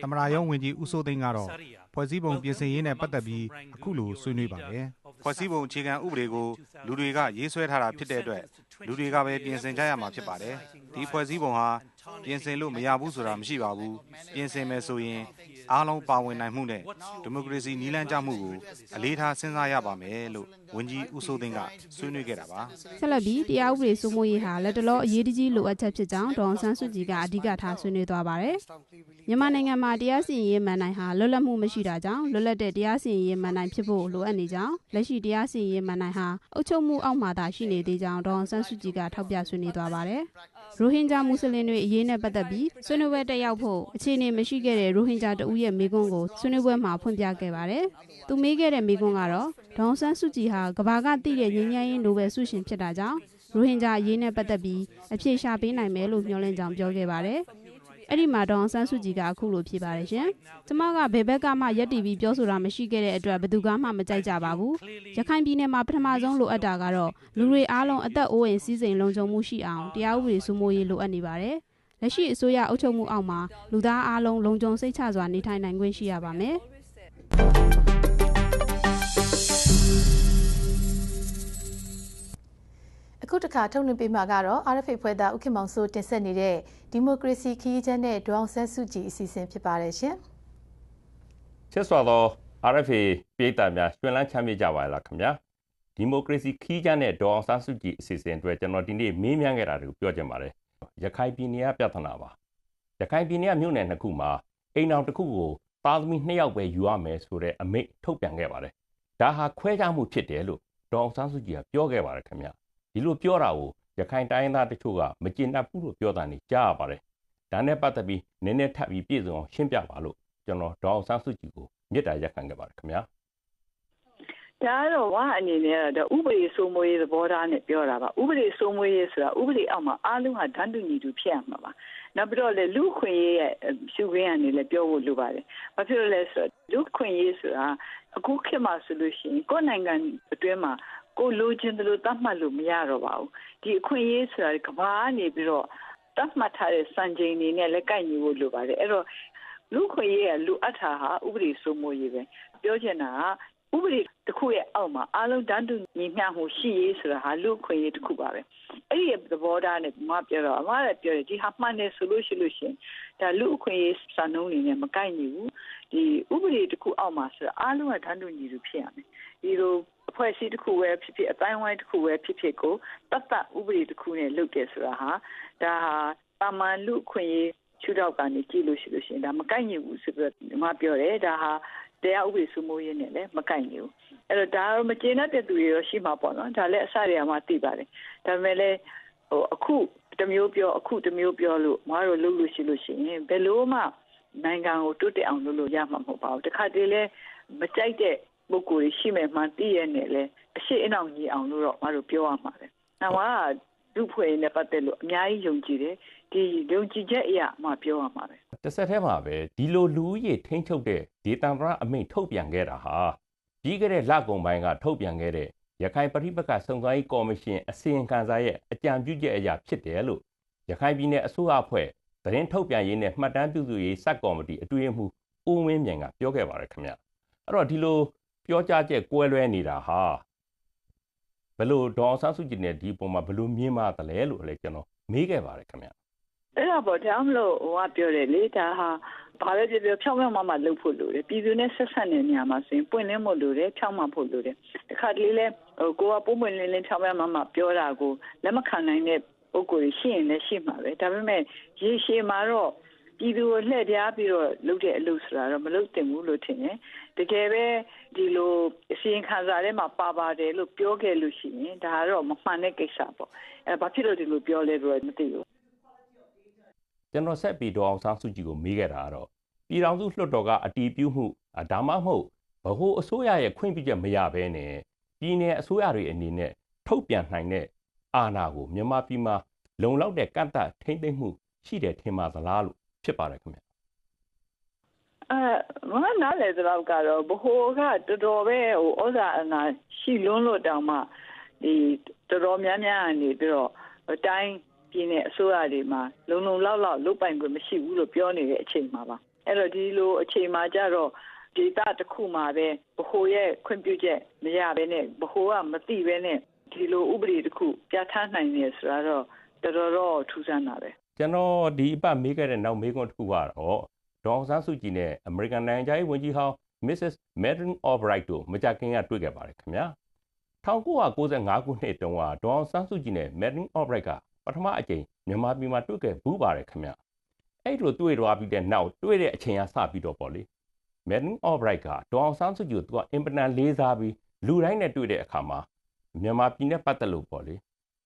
သမ္မတရုံးဝန်ကြီးဦးစိုးသိန်းကတော့ဖွဲ့စည်းပုံပြင်ဆင်ရေးနဲ့ပတ်သက်ပြီးအခုလိုဆွေးနွေးပါတယ်ဖွဲ့စည်းပုံအခြေခံဥပဒေကိုလူတွေကရေးဆွဲထားတာဖြစ်တဲ့အတွက် လူတွေကပဲပြင်ဆင်ကြရမှာဖြစ်ပါတယ်ဒီဖွဲ့စည်းပုံဟာပြင်ဆင်လို့မရဘူးဆိုတာမရှိပါဘူးပြင်ဆင်မယ်ဆိုရင် အားလုံးပါဝင်နိုင်မှုနဲ့ဒီမိုကရေစီနည်းလမ်းကျမှုကိုအလေးထားစဉ်းစားရပါမယ်လို့ဝန်ကြီးဦးစိုးသိန်းကဆွေးနွေးခဲ့တာပါဆက်လက်ပြီးတရားဥပဒေစိုးမိုးရေးဟာလက်တလောအရေးတကြီးလိုအပ်ချက်ဖြစ်ကြောင်းဒေါအောင်ဆန်းစုကြည်ကအဓိကထားဆွေးနွေးသွားပါတယ်မြန်မာနိုင်ငံမှာတရားစီရင်ရေးမှန်နိုင်ဟာလွတ်လပ်မှုမရှိတာကြောင့်လွတ်လပ်တဲ့တရားစီရင်ရေးမှန်နိုင်ဖြစ်ဖို့လိုအပ်နေကြောင်းလက်ရှိတရားစီရင်ရေးမှန်နိုင်ဟာအုပ်ချုပ်မှုအောက်မှာသာရှိနေသေးကြောင်းဒေါအောင်ဆန်းစုကြည်ကထောက်ပြဆွေးနွေးသွားပါတယ် ရိုဟင်ဂျာမွတ်စလင်တွေအရေးနဲ့ပတ်သက်ပြီးဆွေးနွေးပွဲတက်ရောက်ဖို့အခြေအနေမရှိခဲ့တဲ့ရိုဟင်ဂျာတဦးဦးရဲ့မိကွန်းကိုဆွေးနွေးပွဲမှာဖွင့်ပြခဲ့ပါတယ်။သူမေးခဲ့တဲ့မိကွန်းကတော့ဒေါအောင်ဆန်းစုကြည်ဟာကဘာကတည်တဲ့ငြိမ်းချမ်းရေးနိုဘယ်ဆုရှင်ဖြစ်တာကြောင့်ရိုဟင်ဂျာအရေးနဲ့ပတ်သက်ပြီးအဖြေရှာပေးနိုင်မယ်လို့မျှော်လင့်ကြောင်းပြောခဲ့ပါတယ်။ အဲ့ဒီမှာဒေါအောင်ဆန်းစုကြည်ကအခုလိုဖြေပါတယ်ရှင်။ကျမကဘယ်ဘက်ကမှရက်တီပြီးပြောဆိုတာမရှိခဲ့တဲ့အတွက်ဘယ်သူကမှမကြိုက်ကြပါဘူး။ရခိုင်ပြည်နယ်မှာပထမဆုံးလိုအပ်တာကတော့လူတွေအားလုံးအသက်အိုးအိမ်စည်းစိမ်လုံခြုံမှုရှိအောင်တရားဥပဒေစိုးမိုးရေးလိုအပ်နေပါတယ်။လက်ရှိအစိုးရအုပ်ချုပ်မှုအောက်မှာလူသားအားလုံးလုံခြုံစိတ်ချစွာနေထိုင်နိုင်ခွင့်ရှိရပါမယ်။ အခုတစ်ခါထုတ်လွှင့်ပေးမှာကတော့ RFA ဖွဲ့သားဥက္ကမောင်စိုးတင်ဆက်နေတဲ့ဒီမိုကရေစီခရီးချမ်းနဲ့ဒေါအောင်ဆန်းစုကြည်အစီအစဉ်ဖြစ်ပါတယ်ရှင်။ချစ်စွာသော RFA ပြည်သားများရှင်လန်းချမ်းမြေ့ကြပါလားခင်ဗျာ။ဒီမိုကရေစီခရီးချမ်းနဲ့ဒေါအောင်ဆန်းစုကြည်အစီအစဉ်အတွက်ကျွန်တော်ဒီနေ့မေးမြန်းခဲ့တာတွေကိုပြောချင်ပါတယ်။ရခိုင်ပြည်နယ်ကပြဿနာပါ။ရခိုင်ပြည်နယ်ကမြို့နယ်နှစ်ခုမှာအိမ်အောင်တစ်ခုကိုသားသမီးနှစ်ယောက်ပဲယူရမယ်ဆိုတဲ့အမိန့်ထုတ်ပြန်ခဲ့ပါတယ်။ဒါဟာခွဲခြားမှုဖြစ်တယ်လို့ဒေါအောင်ဆန်းစုကြည်ကပြောခဲ့ပါတယ်ခင်ဗျာ။ ဒီလိုပြောတာကိုရခိုင်တိုင်းသားတချို့ကမကျေနပ်ဘူးလို့ပြောတာနေကြားရပါတယ်။ဒါနဲ့ပတ်သက်ပြီးနည်းနည်းထပ်ပြီးပြည်စုံအောင်ရှင်းပြပါလို့ကျွန်တော်ဒေါအောင်ဆန်းစုကြည်ကိုမြစ်တာရက်ခံခဲ့ပါတယ်ခင်ဗျာ။ဒါကတော့ဝါအနေနဲ့တော့ဥပဒေစိုးမိုးရေးသဘောထားနဲ့ပြောတာပါဥပဒေစိုးမိုးရေးဆိုတာဥပဒေအောက်မှာအားလုံးဟာဒန်းတူညီတူဖြစ်ရမှာပါနောက်ပြီးတော့လေလူခွင့်ရေးရဲ့ရှုခင်းကနေလည်းပြောဖို့လိုပါတယ်ဘာဖြစ်လို့လဲဆိုတော့လူခွင့်ရေးဆိုတာအခုခေတ်မှာဆိုလို့ရှိရင်ကိုယ်နိုင်ငံအတွင်းမှာ ကိုလိုချင်တယ်လို့သတ်မှတ်လို့မရတော့ပါဘူးဒီအခွင့်အရေးဆိုတာကဘာကနေပြီးတော့သတ်မှတ်ထားတဲ့စံချိန်တွေနဲ့လည်းကိုက်ညီဖို့လိုပါတယ်အဲ့တော့လူခွင့်ရေးကလူအပ်တာဟာဥပဒေစိုးမိုးရေးပဲပြောချင်တာက ဥပဒေတစ်ခုရဲ့အောက်မှာအားလုံးတန်းတူညီမျှမှုရှိရေးဆိုတာဟာလူခွင့်ရေးတစ်ခုပါပဲအဲ့ဒီသဘောထားနဲ့မပြောတော့အမလည်းပြောတယ်ဒီဟာမှန်တယ်ဆိုလို့ရှိလို့ရှင်ဒါလူအခွင့်ရေးစံနှုန်းတွေနဲ့မကိုက်ညီဘူးဒီဥပဒေတစ်ခုအောက်မှာဆိုတာအားလုံးကတန်းတူညီတူဖြစ်ရမယ်ဒီလိုအဖွဲ့အစည်းတစ်ခုပဲဖြစ်ဖြစ်အတိုင်းဝိုင်းတစ်ခုပဲဖြစ်ဖြစ်ကိုတတ်တတ်ဥပဒေတစ်ခုနဲ့လုပ်တယ်ဆိုတာဟာဒါဟာပါမန်လူခွင့်ရေးချူတော့ကနေကြည့်လို့ရှိလို့ရှိရင်ဒါမကိုက်ညီဘူးဆိုပြီးတော့မပြောတယ်ဒါဟာ တရားဥပဒေစိုးမိုးရေးနဲ့လည်းမကိုက်ညီဘူးအဲ့တော့ဒါတော့မကျေနပ်တဲ့သူတွေရောရှိမှာပေါ့နော်ဒါလည်းအစတွေကမှသိပါတယ်ဒါပေမဲ့လည်းဟိုအခုတမျိုးပြောအခုတမျိုးပြောလို့မအားလို့လုပ်လို့ရှိလို့ရှိရင်ဘယ်လို့မှနိုင်ငံကိုတိုးတက်အောင်လုပ်လို့ရမှာမဟုတ်ပါဘူးတခါတည်းလဲမကြိုက်တဲ့ပုဂ္ဂိုလ်တွေရှိမယ်မှန်သိရနဲ့လေအရှိအနောက်ကြီးအောင်လို့တော့မတို့ပြောရမှာပဲ။နောက်မှာ လူဖွဲ့နဲ့ပတ်သက်လို့အများကြီးယုံကြည်တယ်ဒီယုံကြည်ချက်အရာမှပြောရမှာပဲ။တစ်ဆက်တည်းမှာပဲဒီလိုလူဦးရေထိန်းချုပ်တဲ့ဒေသန္တရအမိန့်ထုတ်ပြန်ခဲ့တာဟာပြီးခဲ့တဲ့လကုန်ပိုင်းကထုတ်ပြန်ခဲ့တဲ့ရခိုင်ပဋိပက္ခစုံစမ်းရေးကော်မရှင်အစီရင်ခံစာရဲ့အကြံပြုချက်အရာဖြစ်တယ်လို့ရခိုင်ပြည်နယ်အစိုးရအဖွဲ့သတင်းထုတ်ပြန်ရေးနဲ့မှတ်တမ်းပြုစုရေးစက်ကော်မတီအတွင်းမှုဦးဝင်းမြန်ကပြောခဲ့ပါတယ်ခင်ဗျ။အဲ့တော့ဒီလိုပြောကြားချက်ကွဲလွဲနေတာဟာ ဘယ်လိုဒေါအောင်ဆန်းစုကြည်နဲ့ဒီပုံမှာဘယ်လိုမြင်ပါသလဲလို့လည်းကျွန်တော်မေးခဲ့ပါတယ်ခင်ဗျအဲ့ဒါပေါ့ဒါမှမလို့ဟိုကပြောတယ်လေဒါဟာဘာပဲပြောပြောဖြောင်းဖြောင်းမမလှုပ်ဖို့လိုတယ်ပြည်သူနဲ့ဆက်ဆက်နေနေမှာဆိုရင်ပွင့်လင်းဖို့လိုတယ်ဖြောင်းမဖို့လိုတယ်တခါတလေလဲဟိုကိုကပုံပွင့်လင်းလင်းဖြောင်းဖြောင်းမမပြောတာကိုလက်မခံနိုင်တဲ့ပုံကိုယ်ရှိရင်လည်းရှိမှာပဲဒါပေမဲ့ရေရှည်မှာတော့ ပြည်သူကိုလှည့်ပြားပြီးတော့လုပ်တဲ့အလုပ်ဆိုတာတော့မလုပ်သင့်ဘူးလို့ထင်တယ်တကယ်ပဲဒီလိုအစီရင်ခံစာထဲမှာပါပါတယ်လို့ပြောခဲ့လို့ရှိရင်ဒါကတော့မမှန်တဲ့ကိစ္စပေါ့အဲဘာဖြစ်လို့ဒီလိုပြောလဲတော့မသိဘူးကျွန်တော်ဆက်ပြီးတော့အောင်ဆန်းစုကြည်ကိုမေးခဲ့တာကတော့ပြည်ထောင်စုလွှတ်တော်ကအတီးပြုမှုဒါမှမဟုတ်ဗဟိုအစိုးရရဲ့ခွင့်ပြုချက်မရဘဲနဲ့ပြည်내အစိုးရတွေအနေနဲ့ထုတ်ပြန်နိုင်တဲ့အာဏာကိုမြန်မာပြည်မှာလုံလောက်တဲ့ကန့်သတ်ထိမ့်သိမ်းမှုရှိတယ်ထင်ပါသလားလို့ ဖြစ်ပါတယ်ခင်ဗျအဲမနားလေတော့ကတော့ဘ ਹੁ ကတော်တော်ပဲဟိုဩဇာအနာရှိလွန်းလို့တောင်မှဒီတော်တော်များများနေပြီးတော့အတိုင်းပြင်းတဲ့အစိုးရတွေမှာလုံလုံလောက်လောက်လုတ်ပိုင်ခွင့်မရှိဘူးလို့ပြောနေတဲ့အချိန်မှာပါအဲ့တော့ဒီလိုအချိန်မှာကြတော့ဒေတာတစ်ခုမှာပဲဘ ਹੁ ရဲ့ခွင့်ပြုချက်မရဘဲနဲ့ဘ ਹੁ ကမသိဘဲနဲ့ဒီလိုဥပဒေတစ်ခုပြဋ္ဌာန်းနိုင်နေဆိုတော့တော်တော်တော့ထူးဆန်းတာပဲ ကျွန်တော်ဒီအပတ်မေးခဲ့တဲ့နောက်မေးခွန်းတစ်ခုကတော့ဒေါအောင်ဆန်းစုကြည်နဲ့အမေရိကန်နိုင်ငံသားရေးဝန်ကြီးဟောင်း Mrs. Madeleine Albright တို့မကြခင်ကတွေ့ခဲ့ပါတယ်ခင်ဗျာ1995ခုနှစ်တုန်းကဒေါအောင်ဆန်းစုကြည်နဲ့ Madeleine Albright ကပထမအကြိမ်မြန်မာပြည်မှာတွေ့ခဲ့ဘူးပါတယ်ခင်ဗျအဲ့လိုတွေ့သွားပြီးတဲ့နောက်တွေ့တဲ့အချိန်ကစပြီးတော့ပေါ့လေ Madeleine Albright ကဒေါအောင်ဆန်းစုကြည်ကိုသူကအင်ပနန်လေးစားပြီးလူတိုင်းနဲ့တွေ့တဲ့အခါမှာမြန်မာပြည်နဲ့ပတ်သက်လို့ပေါ့လေ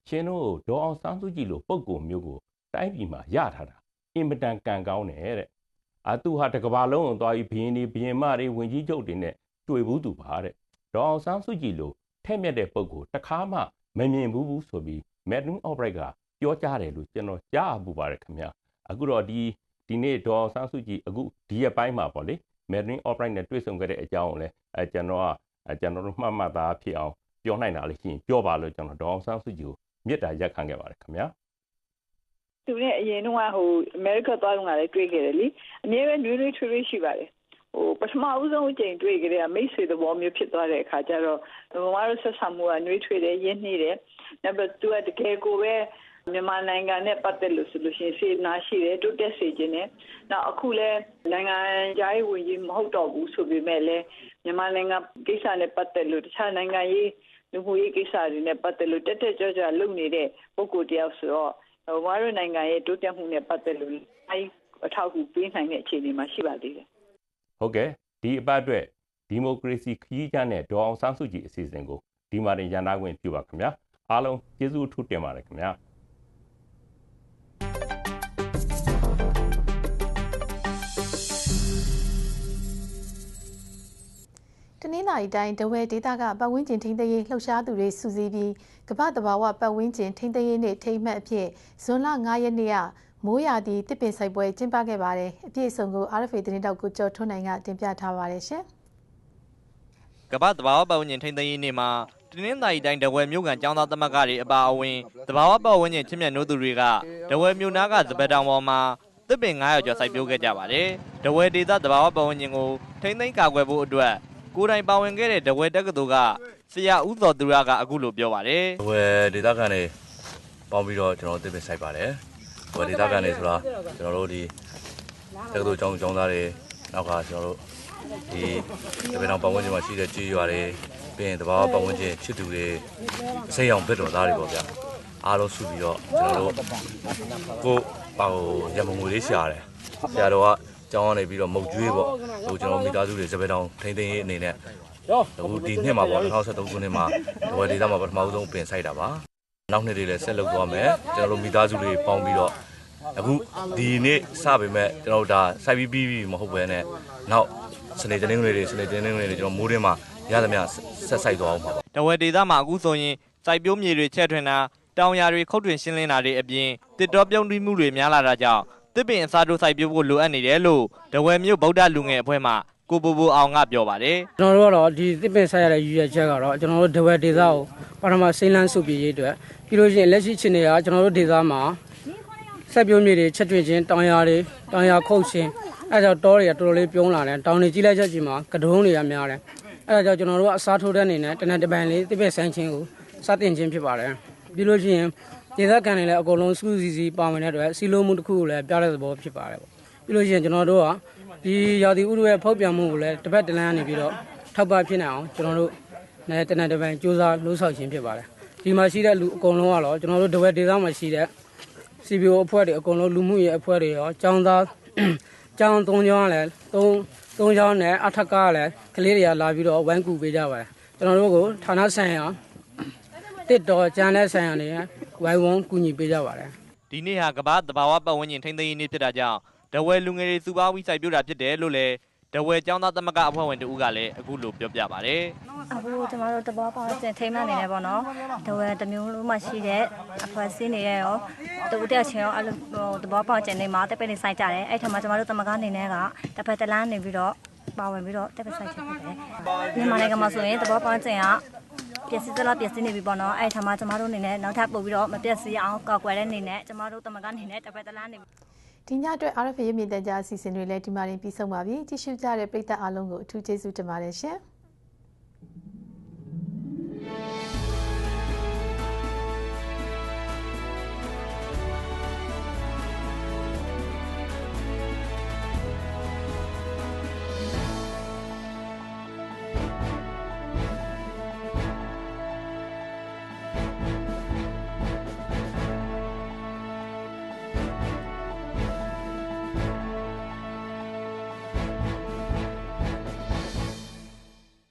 ရှင်တို့ဒေါအောင်ဆန်းစုကြည်လိုပုံကိုမျိုးကို တိုင်းပြည်မှာရထားတာအင်မတန်ကံကောင်းတယ်တဲ့အာသူဟာတကဘာလုံးကိုသွားပြီးဘရင်တွေဘရင်မတွေဝင်ကြီးချုပ်တွေနဲ့တွေ့ဘူးသူပါတဲ့ဒေါအောင်ဆန်းစုကြည်လိုထဲ့မြက်တဲ့ပုံကိုတခါမှမမြင်ဘူးဘူးဆိုပြီး Madden Albright ကပြောကြားတယ်လို့ကျွန်တော်ကြားအပူပါတယ်ခင်ဗျာအခုတော့ဒီဒီနေ့ဒေါအောင်ဆန်းစုကြည်အခုဒီရက်ပိုင်းမှာပေါ့လေ Madden Albright နဲ့တွေ့ဆုံခဲ့တဲ့အကြောင်းကိုလည်းအဲကျွန်တော်ကအဲကျွန်တော်တို့မှတ်မှတ်သားဖြစ်အောင်ပြောနိုင်တာလေးရှိရင်ပြောပါလို့ကျွန်တော်ဒေါအောင်ဆန်းစုကြည်ကိုမြစ်တာရက်ခံခဲ့ပါတယ်ခင်ဗျာ သူနဲ့အရင်တော့ဟိုအမေရိကသွားတော့ကလည်းတွေ့ခဲ့တယ်လीအမြဲပဲနွေးနွေးထွေးထွေးရှိပါတယ်ဟိုပထမဦးဆုံးအချိန်တွေ့ကြတဲ့မိတ်ဆွေသဘောမျိုးဖြစ်သွားတဲ့အခါကျတော့မမတို့ဆက်ဆံမှုကနွေးထွေးတယ်ရင်းနှီးတယ်နောက်ပြီးသူကတကယ်ကိုပဲမြန်မာနိုင်ငံနဲ့ပတ်သက်လို့ဆိုလို့ရှိရင်စေနာရှိတယ်တိုးတက်စေခြင်းနဲ့နောက်အခုလဲနိုင်ငံသားရေးဝန်ကြီးမဟုတ်တော့ဘူးဆိုပေမဲ့လည်းမြန်မာနိုင်ငံကိစ္စနဲ့ပတ်သက်လို့တခြားနိုင်ငံရေးလူမှုရေးကိစ္စတွေနဲ့ပတ်သက်လို့တက်တက်ကြွကြွလုပ်နေတဲ့ပုဂ္ဂိုလ်တယောက်ဆိုတော့ ဟိုမတို့နိုင်ငံရဲ့တိုးတက်မှုနဲ့ပတ်သက်လို့အဲဒီအထောက်အကူပေးနိုင်တဲ့အခြေအနေမှာရှိပါသေးတယ်ဟုတ်ကဲ့ဒီအပတ်အတွက်ဒီမိုကရေစီခရီးကျမ်းနဲ့ဒေါ်အောင်ဆန်းစုကြည်အစီအစဉ်ကိုဒီမှာတင်ရန်နာခွင့်ပြုပါခင်ဗျာအားလုံးကျေးဇူးအထူးတင်ပါတယ်ခင်ဗျာ နင်္လာရီတိုင်းတဝဲဒေသကပတ်ဝန်းကျင်ထိန်းသိမ်းရေးလှုပ်ရှားသူတွေစုစည်းပြီးကမ္ဘာတဘာဝပတ်ဝန်းကျင်ထိန်းသိမ်းရေးနေ့ထိမ်းမှတ်အဖြစ်ဇွန်လ9ရက်နေ့ကမိုးရာသီတစ်ပင်ဆိုင်ပွဲကျင်းပခဲ့ပါတယ်အပြည့်အစုံကို RFA သတင်းတောက်ကိုကျော်ထွန်းနိုင်ကတင်ပြထားပါတယ်ရှင်ကမ္ဘာတဘာဝပတ်ဝန်းကျင်ထိန်းသိမ်းရေးနေ့မှာတနင်္သာရီတိုင်းဒဝဲမြို့ကန်ចောင်းသားသမဂ္ဂတွေအပါအဝင်တဘာဝပတ်ဝန်းကျင်ချစ်မြတ်နိုးသူတွေကဒဝဲမြို့နားကစပယ်တောင်ပေါ်မှာတစ်ပင်900ကျော်စိုက်ပျိုးခဲ့ကြပါတယ်။ဒဝဲဒေသတဘာဝပတ်ဝန်းကျင်ကိုထိန်းသိမ်းကာကွယ်ဖို့အတွက် ကိုယ်တိုင်ပါဝင်ခဲ့တဲ့ဒဝဲတက္ကသိုလ်ကဆရာဦးသော်သူရကအခုလိုပြောပါတယ်။ဝယ်ဒေတာကန်တွေပေါင်းပြီးတော့ကျွန်တော်တို့တစ်ပင်ဆိုင်ပါတယ်ဝယ်ဒေတာကန်တွေဆိုတာကျွန်တော်တို့ဒီတက္ကသိုလ်ကျောင်းကျောင်းသားတွေနောက်ကကျွန်တော်တို့ဒီတပင်တော်ပတ်ဝန်းကျင်မှာရှိတဲ့ကြေးရွာတွေပြီးရင်တဘာဝပတ်ဝန်းကျင်ချစ်သူတွေအစိမ်းအောင်ဘက်တော်သားတွေပေါ့ဗျာအားလုံးစုပြီးတော့ကျွန်တော်တို့ကိုပါဟိုရမငွေလေးရှာတယ်ဆရာတော်က ကျောင်းကနေပြီးတော့မုတ်ကျွေးပေါ့ဟိုကျွန်တော်မိသားစုတွေစပယ်တောင်ထိန်းသိမ်းရေးအနေနဲ့အခုဒီနှစ်မှာပေါ့2023ခုနှစ်မှာဒဝယ်ဒေတာမှာပထမဦးဆုံးပင်ဆိုင်တာပါနောက်နှစ်တွေလည်းဆက်လုပ်သွားမယ်ကျွန်တော်တို့မိသားစုတွေပေါင်းပြီးတော့အခုဒီနေ့စပေမဲ့ကျွန်တော်တို့ဒါစိုက်ပြီးပြီးပြီမဟုတ်ဘဲနဲ့နောက်စနေတင်းငွေတွေစနေတင်းငွေတွေကျွန်တော်မိုးရင်းမှာရသမျှဆက်ဆိုင်သွားအောင်ပါတဝဲဒေသမှာအခုဆိုရင်စိုက်ပျိုးမြေတွေချက်ထွင်တာတောင်ယာတွေခုတ်ထွင်ရှင်းလင်းတာတွေအပြင်တစ်တော်ပြုံးတီးမှုတွေများလာတာကြောင့် တစ်ပင်အစားထိုးစိုက်ပျိုးဖို့လိုအပ်နေတယ်လို့တဝဲမြို့ဗုဒ္ဓလူငယ်အဖွဲ့မှကိုပူပူအောင်ကပြောပါတယ်ကျွန်တော်တို့ကတော့ဒီသစ်ပင်ဆက်ရတဲ့ရည်ရွယ်ချက်ကတော့ကျွန်တော်တို့ဒဝဲဒေသကိုပထမစိမ့်လန်းစုပြရေးအတွက်ပြီးလို့ရှိရင်လက်ရှိအခြေအနေကကျွန်တော်တို့ဒေသမှာဆက်ပြိုးမြေတွေချက်တွင်ချင်းတောင်ယာတွေတောင်ယာခုတ်ချင်းအဲဒါကြောင့်တောတွေကတော်တော်လေးပြုံးလာတယ်တောင်တွေကြီးလိုက်ချက်ကြီးမှာကဒုံးတွေကများတယ်အဲဒါကြောင့်ကျွန်တော်တို့ကအစားထိုးတဲ့အနေနဲ့တနက်တပန်လေးသစ်ပင်ဆိုင်ချင်းကိုစတင်ခြင်းဖြစ်ပါတယ်ပြီးလို့ရှိရင် ဒေသခံတွေလည်းအကုန်လုံးစုစည်းစည်းပါဝင်တဲ့အတွက်စီလိုမှုတစ်ခုကိုလည်းပြတဲ့သဘောဖြစ်ပါတယ်ပေါ့ပြီးလို့ရှိရင်ကျွန်တော်တို့ကဒီရာသီဥတုရဲ့ဖောက်ပြန်မှုကိုလည်းတစ်ပတ်တစ်လမ်းနေပြီးတော့ထောက်ပံ့ဖြစ်နိုင်အောင်ကျွန်တော်တို့နဲ့တနက်တပန်စူးစမ်းလှုပ်ဆောင်ခြင်းဖြစ်ပါတယ်ဒီမှာရှိတဲ့လူအကုန်လုံးကတော့ကျွန်တော်တို့တဝက်ဒေသမှာရှိတဲ့ CBO အဖွဲ့တွေအကုန်လုံးလူမှုရေးအဖွဲ့တွေရောចောင်းသားចောင်းသုံးချောင်းလည်းသုံးသုံးချောင်းနဲ့အထက်ကလည်းကလေးတွေကလာပြီးတော့ဝိုင်းကူပေးကြပါတယ်ကျွန်တော်တို့ကိုဌာနဆိုင်ရာ တစ်တော်ကျန်တဲ့ဆိုင်ရာတွေဝိုင်းဝန်းကူညီပေးကြပါတယ်ဒီနေ့ဟာကမ္ဘာတဘာဝပတ်ဝန်းကျင်ထိန်းသိမ်းရေးနေ့ဖြစ်တာကြောင့်ဒဝဲလူငယ်တွေစုပေါင်းပြီးစိုက်ပျိုးတာဖြစ်တယ်လို့လည်းဒဝဲចောင်းသားသမဂ္ဂအဖွဲ့ဝင်တူကလည်းအခုလိုပြောပြပါတယ်အခုကျမတို့တဘောပေါင်းကျင်ထိမ့်မှနေတယ်ပေါ့နော်တဝဲတစ်မျိုးလုံးမှရှိတဲ့အဖွဲ့အစည်းနေရရောတူတဲ့ချင်းရောအဲ့လိုဟိုတဘောပေါင်းကျင်နေမှာတက်ပဲနေဆိုင်ကြတယ်အဲ့ထက်မှာကျမတို့တမကားနေနဲ့ကတစ်ဖက်တစ်လမ်းနေပြီးတော့ပါဝင်ပြီးတော့တက်ပဲဆိုင်ချက်ဖြစ်တယ်မြန်မာနိုင်ငံမှာဆိုရင်တဘောပေါင်းကျင်က ပျက်စီးသလားပျက်စီးနေပြီပေါ့နော်အဲ့ထက်မှာကျမတို့အနေနဲ့နောက်ထပ်ပို့ပြီးတော့မပျက်စီးအောင်ကောက်ွယ်တဲ့အနေနဲ့ကျမတို့တမကားနေနဲ့တစ်ဖက်တစ်လမ်းနေဒီညအတွက် RFA ရမြင့်တန်ကြားအစီအစဉ်တွေလည်းဒီမှာတင်ပြီးဆုံးပါပြီကြည့်ရှုကြတဲ့ပရိသတ်အားလုံးကိုအထူးကျေးဇူးတင်ပါတယ်ရှင်။